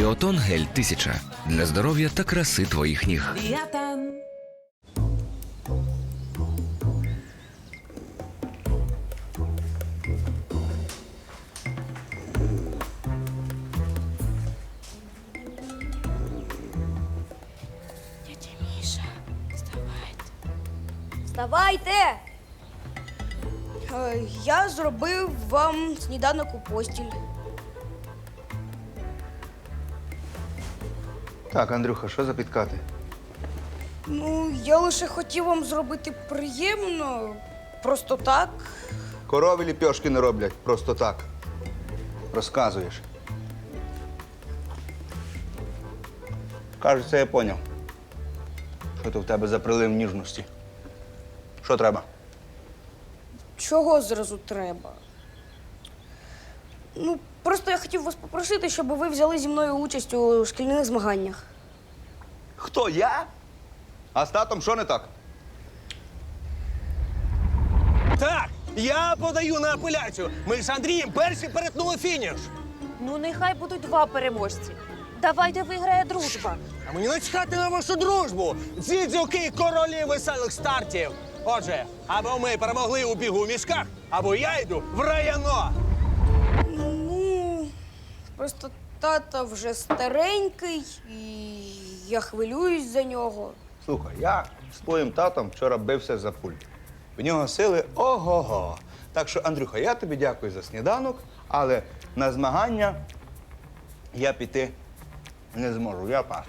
Біотон гель 1000 для здоров'я та краси твоїх ніг. Біатан. Дядя Міша, вставайте. Вставайте! Е, Я зробив вам сніданок у постіль. Так, Андрюха, що за підкати? Ну, я лише хотів вам зробити приємно. Просто так. Корові ліпьошки не роблять просто так. Розказуєш. Кажеться, я поняв. Що то в тебе за прилив ніжності? Що треба? Чого зразу треба? Ну, просто я хотів вас попросити, щоб ви взяли зі мною участь у шкільних змаганнях. Хто я? А з татом що не так? Так, я подаю на апеляцію. Ми з Андрієм перші перетнули фініш. Ну, нехай будуть два переможці. Давайте виграє дружба. А мені начхати на вашу дружбу. Ці дзюки королі веселих стартів. Отже, або ми перемогли у бігу у мішках, або я йду в районо. Просто тата вже старенький, і я хвилююсь за нього. Слухай, я з твоїм татом вчора бився за пульт. В нього сили ого-го. Так що, Андрюха, я тобі дякую за сніданок, але на змагання я піти не зможу. Я пас.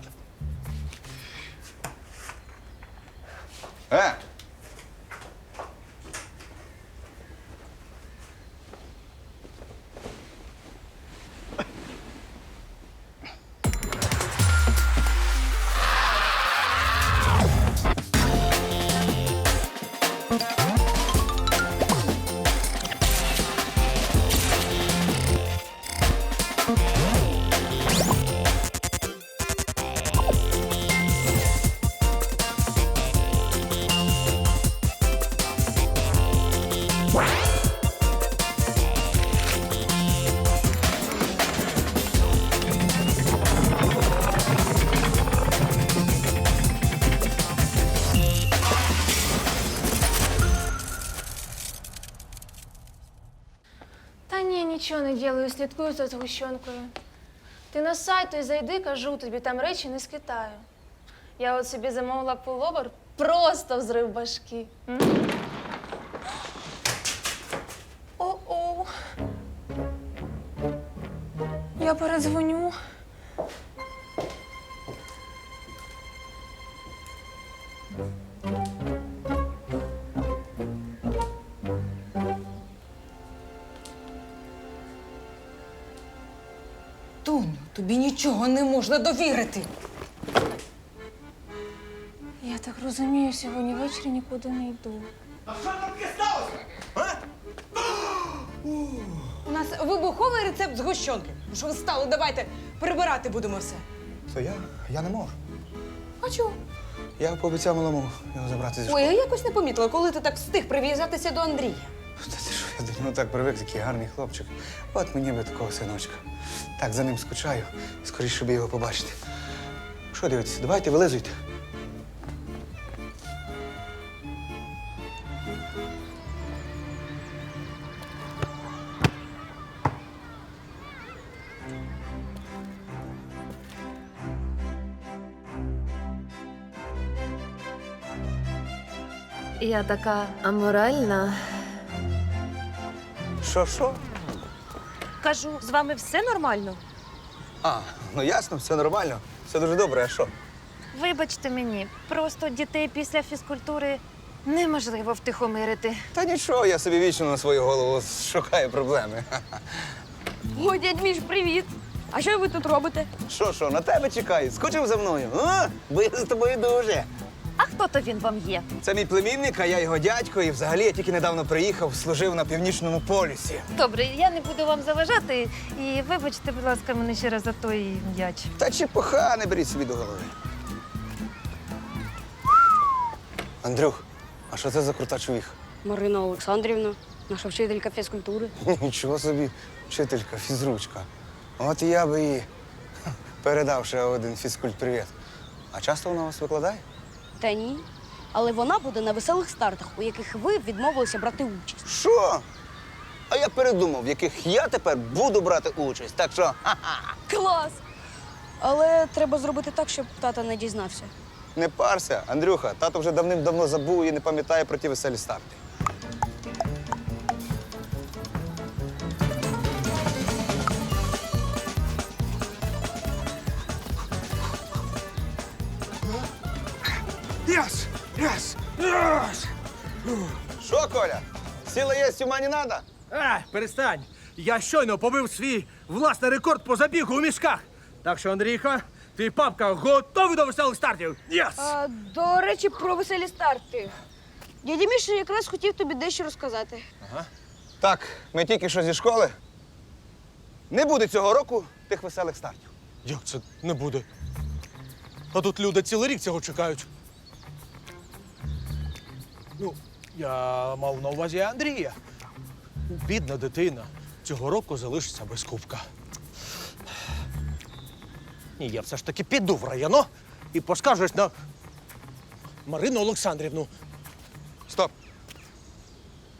Е! Ділаю, слідкую за згущенкою. Ти на сайт той зайди, кажу тобі, там речі не з Китаю. Я от собі замовила пуловер, просто взрив башки. О-о. Я передзвоню. Нічого не можна довірити. Я так розумію, сьогодні ввечері нікуди не йду. А що таке сталося? У нас вибуховий рецепт згущенки. Ну що ви стали? Давайте прибирати будемо все. То я? Я не можу. А чого? Я пообіцяв малому його забрати зі школи. Ой, я якось не помітила, коли ти так встиг прив'язатися до Андрія. Та ти що, я до нього так привик, такий гарний хлопчик. От мені би такого синочка. Так за ним скучаю, скоріше би його побачити. Що дивитися, давайте вилизуйте. Я така аморальна. Що, що? Кажу, з вами все нормально? А, ну ясно, все нормально. Все дуже добре, а що? Вибачте мені, просто дітей після фізкультури неможливо втихомирити. Та нічого, я собі вічно на свою голову шукаю проблеми. О, дядь Міш, привіт! А що ви тут робите? Що, що, на тебе чекаю? Скучив за мною? А? Бо я з тобою дуже. А хто то він вам є? Це мій племінник, а я його дядько, і взагалі я тільки недавно приїхав, служив на північному полюсі. Добре, я не буду вам заважати. І вибачте, будь ласка, мене ще раз за той м'яч. Та чепуха, не беріть собі до голови. Андрюх, а що це за крута чувіха? Марина Олександрівна, наша вчителька фізкультури. Нічого собі, вчителька, фізручка. От і я би її передав ще один фізкульт привіт. А часто вона вас викладає? Та ні. Але вона буде на веселих стартах, у яких ви відмовилися брати участь. Що? А я передумав, в яких я тепер буду брати участь. Так що ха-ха. Клас! Але треба зробити так, щоб тата не дізнався. не парся, Андрюха, тато вже давним-давно забув і не пам'ятає про ті веселі старти. Коля? Сіла є, ума не надо? Е, перестань. Я щойно побив свій власний рекорд по забігу у мішках. Так що, Андрійко, твій папка готовий до веселих стартів. Єс! А, до речі, про веселі старти. Дядя Міша якраз хотів тобі дещо розказати. Так, ми тільки що зі школи. Не буде цього року тих веселих стартів. Як це не буде? А тут люди цілий рік цього чекають. Ну, я мав на увазі Андрія. Бідна дитина цього року залишиться без кубка. Ні, я все ж таки піду в районо і поскаржусь на Марину Олександрівну. Стоп.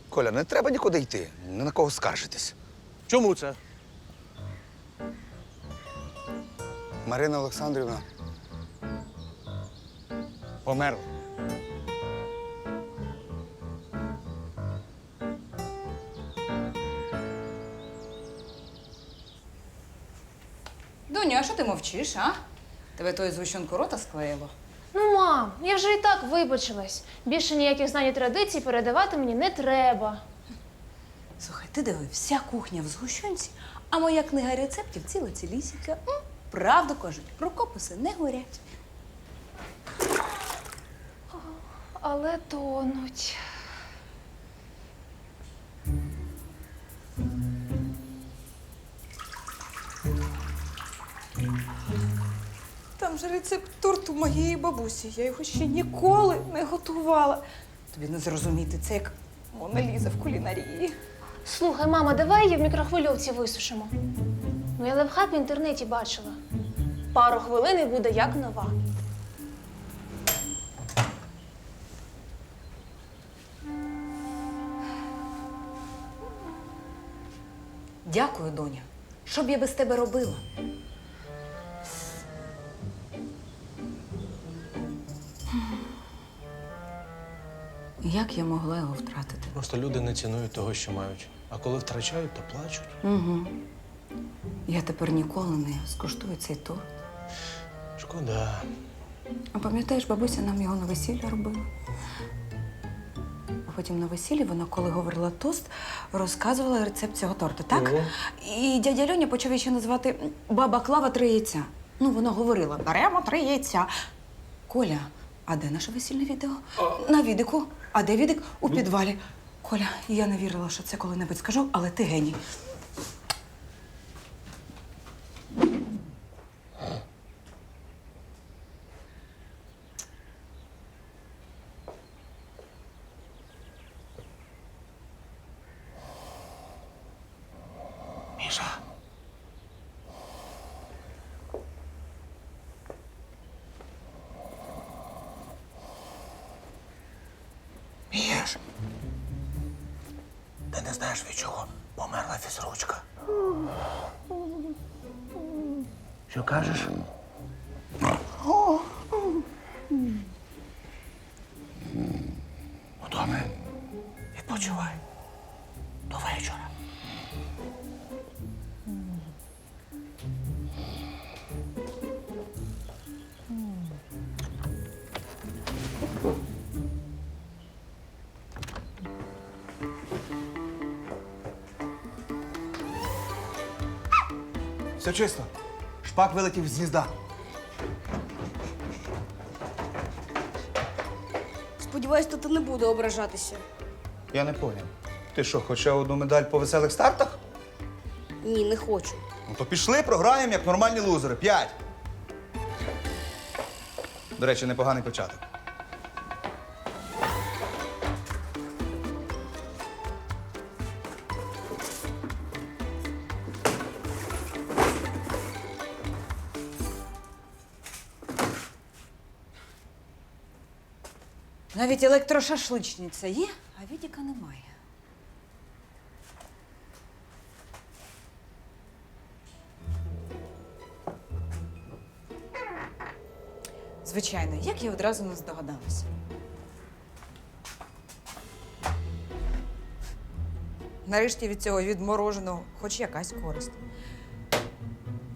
Коля, не треба нікуди йти, ні на кого скаржитись. Чому це? Марина Олександрівна померла. Доню, а що ти мовчиш, а? Тебе тою згущенку рота склеїло. Ну, мам, я вже і так вибачилась. Більше ніяких знань і традицій передавати мені не треба. Слухай, ти диви, вся кухня в згущенці, а моя книга рецептів ціла цілісінька. М, Правду кажуть, рукописи не горять. Але тонуть. Там же рецепт торту моєї бабусі. Я його ще ніколи не готувала. Тобі не зрозуміти, це як Мона Ліза в кулінарії. Слухай, мама, давай її в мікрохвильовці висушимо. Ну, я лайфхак в інтернеті бачила. Пару хвилин і буде як нова. Дякую, доня. Що б я без тебе робила? Як я могла його втратити? Просто люди не цінують того, що мають. А коли втрачають, то плачуть. Угу. Я тепер ніколи не скуштую цей торт. Шкода. А пам'ятаєш, бабуся нам його на весілля робила? А потім на весіллі вона, коли говорила тост, розказувала рецепт цього торту, так? І дядя Льоня почав її ще називати баба Клава три яйця. Ну, вона говорила: беремо три яйця. Коля, а де наше весільне відео? На відику. А де відик? У підвалі. Коля, я не вірила, що це коли-небудь скажу, але ти геній. Не знаєш, від чого померла фізручка. Що кажеш? Все чисто. Шпак вилетів з гнізда. Сподіваюсь, тато не буде ображатися. Я не поняв. Ти що, хочеш ще одну медаль по веселих стартах? Ні, не хочу. Ну то пішли, програємо як нормальні лузери. П'ять. До речі, непоганий початок. Навіть електрошашличниця є, а відіка немає. Звичайно, як я одразу не здогадалася. Нарешті від цього відмороженого хоч якась користь.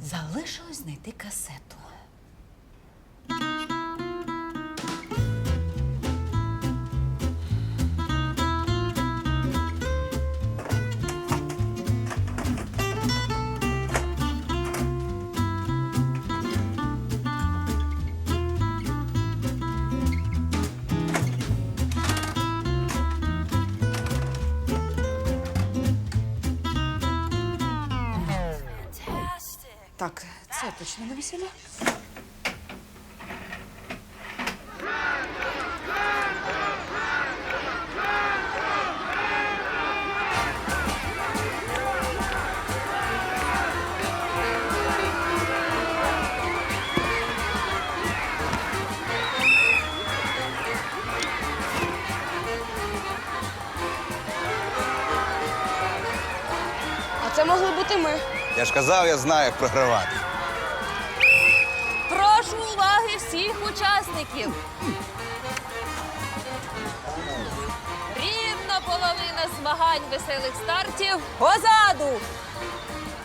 Залишилось знайти касету. Точно не весілля. А це могли бути ми. Я ж казав, я знаю, як програвати. Всіх учасників. Рівно половина змагань веселих стартів позаду.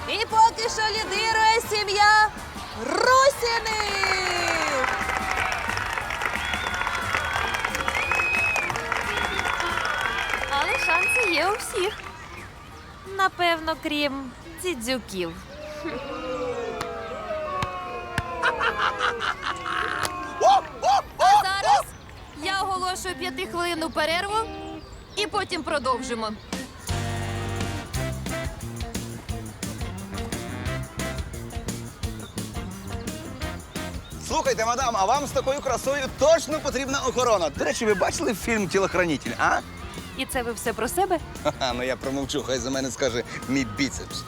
І поки що лідирує сім'я Русіних. Але шанси є у всіх. Напевно, крім дідзюків. Оголошую п'ятихвилинну перерву і потім продовжимо. Слухайте, мадам, а вам з такою красою точно потрібна охорона. До речі, ви бачили фільм Тілохранитель, а? І це ви все про себе? Ха-ха, ну я промовчу, хай за мене скаже мій біцепс.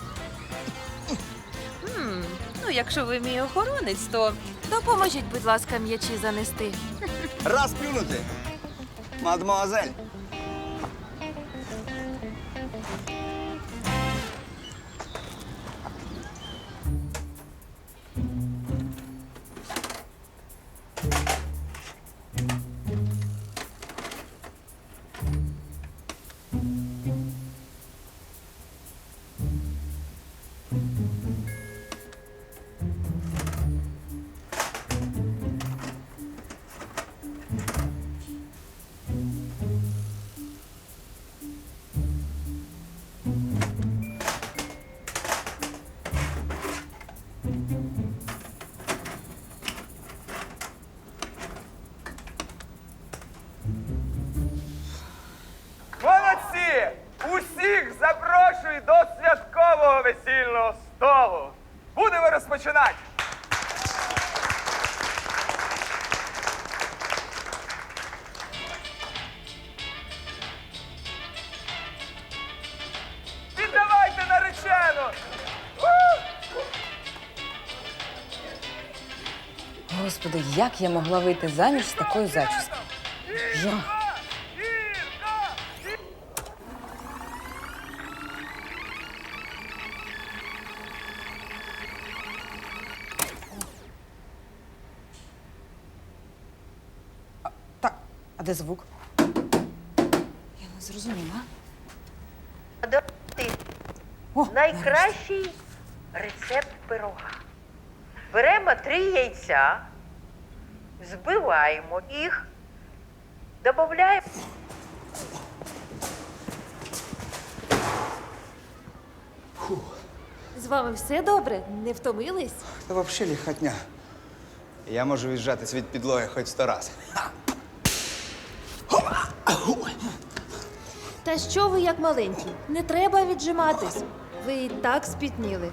Ну, якщо ви мій охоронець, то допоможіть, будь ласка, м'ячі занести. Раз плюнути. mademoiselle. Господи, як я могла вийти заміж з такою зачіскою? Жах. Так, а де звук? Я не зрозуміла. Ти О, найкращий рецепт пирога. Беремо три яйця, збиваємо їх, додаємо. З вами все добре? Не втомились? Та взагалі ліхатня. Я можу віджатись від підлоги хоч сто раз. Та що ви як маленькі? Не треба віджиматись. Ви і так спітніли.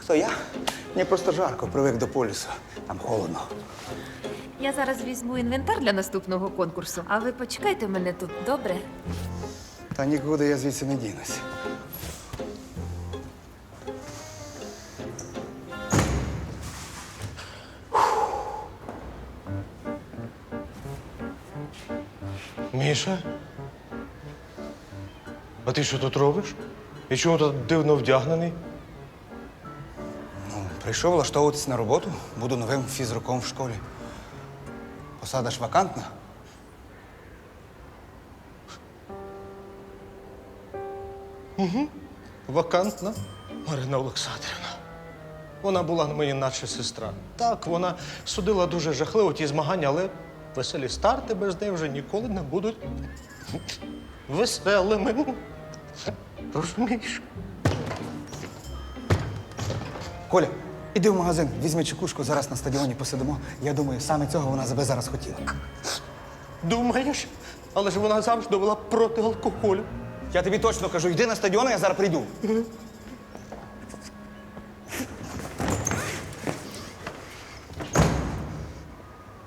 Хто я? Мені просто жарко, привик до полюсу. Там холодно. Я зараз візьму інвентар для наступного конкурсу, а ви почекайте мене тут, добре? Та нікуди я звідси не дінусь. Міша? А ти що тут робиш? І чому тут дивно вдягнений? Прийшов влаштовуватись на роботу, буду новим фізруком в школі. Посада ж вакантна. Вакантна Марина Олександрівна. Вона була мені наче сестра. Так, вона судила дуже жахливо ті змагання, але веселі старти без неї вже ніколи не будуть веселими. Розумієш? Коля, іди в магазин, візьми чекушку, зараз на стадіоні посидимо. Я думаю, саме цього вона тебе зараз хотіла. Думаєш? Але ж вона завжди була проти алкоголю. Я тобі точно кажу, йди на стадіон, я зараз прийду.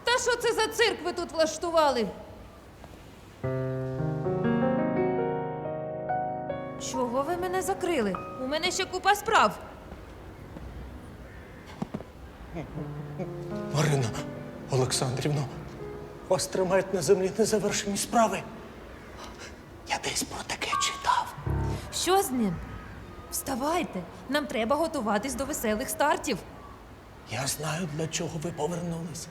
Та що це за цирк ви тут влаштували? Чого ви мене закрили? У мене ще купа справ. Марина Олександрівно, вас тримають на землі незавершені справи. Я десь про таке читав. Що з ним? Вставайте, нам треба готуватись до веселих стартів. Я знаю, для чого ви повернулись.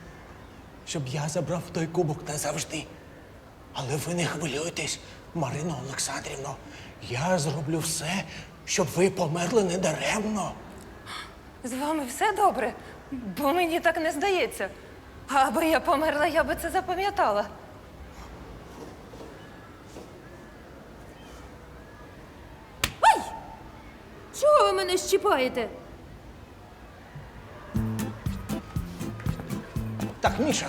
Щоб я забрав той кубок назавжди. Але ви не хвилюйтесь, Марино Олександрівно. Я зроблю все, щоб ви померли недаремно. З вами все добре, бо мені так не здається. Аби я померла, я би це запам'ятала. Чого ви мене щіпаєте? Так, Міша,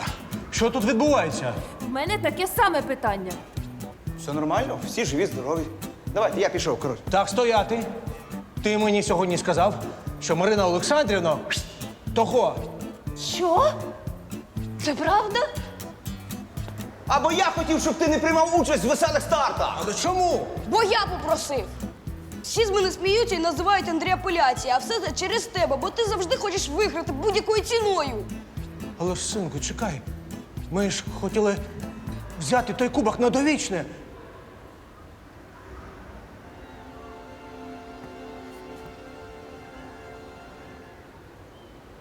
що тут відбувається? У мене таке саме питання. Все нормально, всі живі, здорові. Давайте, я пішов, коротше. Так, стояти. Ти мені сьогодні сказав, що Марина Олександрівна того. Що? Це правда? Або я хотів, щоб ти не приймав участь в веселих стартах. Але чому? Бо я попросив. Всі з мене сміються і називають Андрія Поляція, а все це через тебе, бо ти завжди хочеш виграти будь-якою ціною. Але ж, синку, чекай. Ми ж хотіли взяти той кубок на довічне.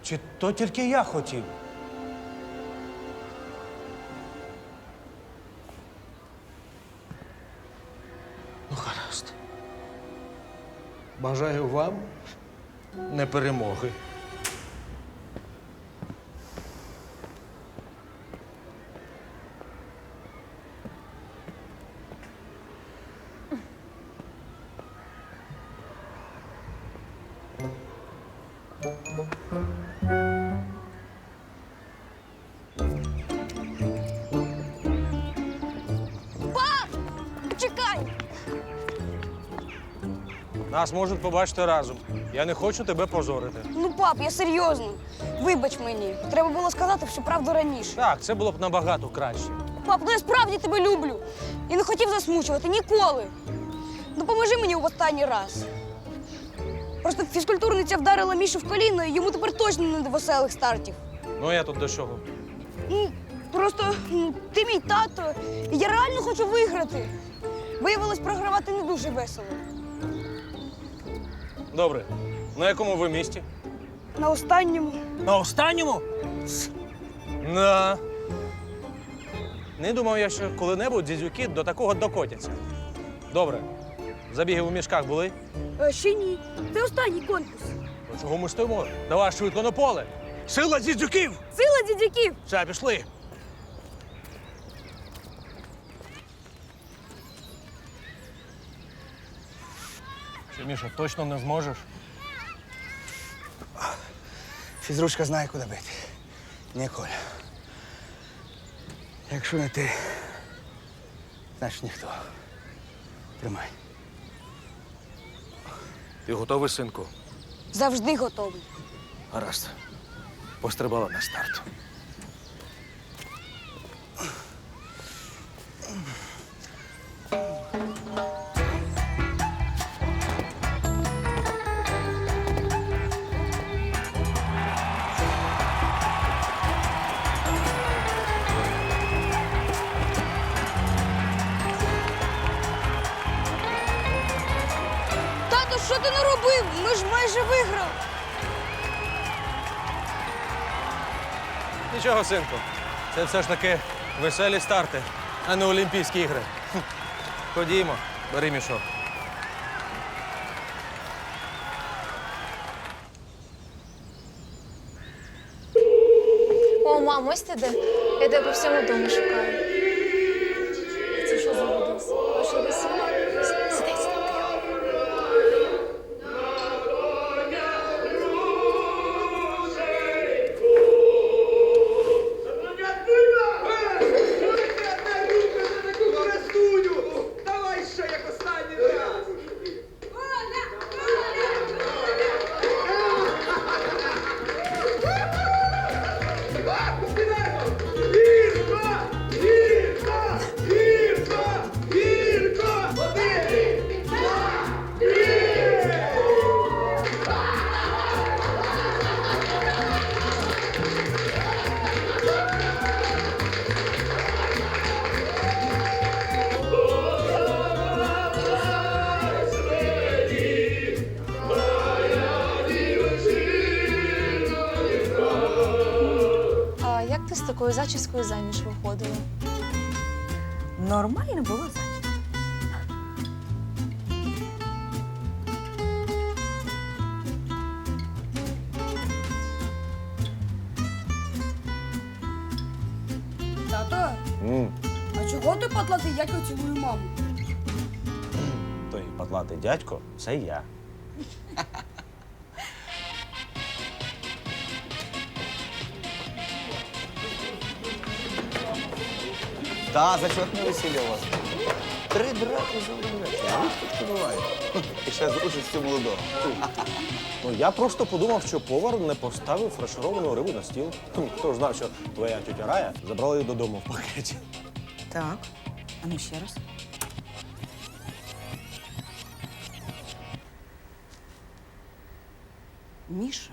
Чи то тільки я хотів? Ну, гаразд. Бажаю вам не Нас можуть побачити разом. Я не хочу тебе позорити. Ну, пап, я серйозно. Вибач мені. Треба було сказати всю правду раніше. Так, це було б набагато краще. Пап, ну я справді тебе люблю. І не хотів засмучувати ніколи. Допоможи мені в останній раз. Просто фізкультурниця вдарила Мішу в коліно, і йому тепер точно не до веселих стартів. Ну я тут до чого. Ну, просто ну, ти мій тато, і я реально хочу виграти. Виявилось, програвати не дуже весело. Добре. На якому ви місці? На останньому. На останньому? На. Не думав я, що коли-небудь дідюки до такого докотяться. Добре. Забіги у мішках були? Е, ще ні. Це останній конкурс. То чого ми стоїмо? Давай швидко на поле. Сила дідюків! Сила дідяків! Все, пішли. Міша, точно не зможеш? Фізручка знає, куди бити. Ні, Коля. Якщо не ти, значить ніхто. Тримай. Ти готовий, синку? Завжди готовий. Гаразд. Пострибала на старт. Майже виграв. Нічого, синку. Це все ж таки веселі старти, а не Олімпійські ігри. Ходімо, бери мішок. О, мам, ось ти де. Я тебе по всьому дому шукаю. Такою зачіскою заміж виходила? Нормально було зачіска. Тато, а чого ти потлатий дядько цілує маму? Той патлатий дядько це я. Та, зачетне весілля у вас. Три драки за один вечір. Рідко буває. І ще з участю молодого. Ну я просто подумав, що повар не поставив фаршировану рибу на стіл. Хм, Хто ж знав, що твоя тетя Рая забрала її додому в пакеті. Так. А ну ще раз. Міша.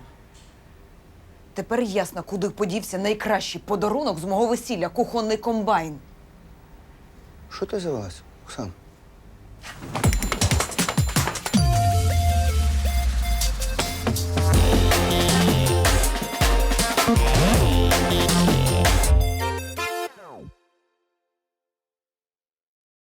Тепер ясно, куди подівся найкращий подарунок з мого весілля кухонний комбайн. Що ти завелась, Оксан?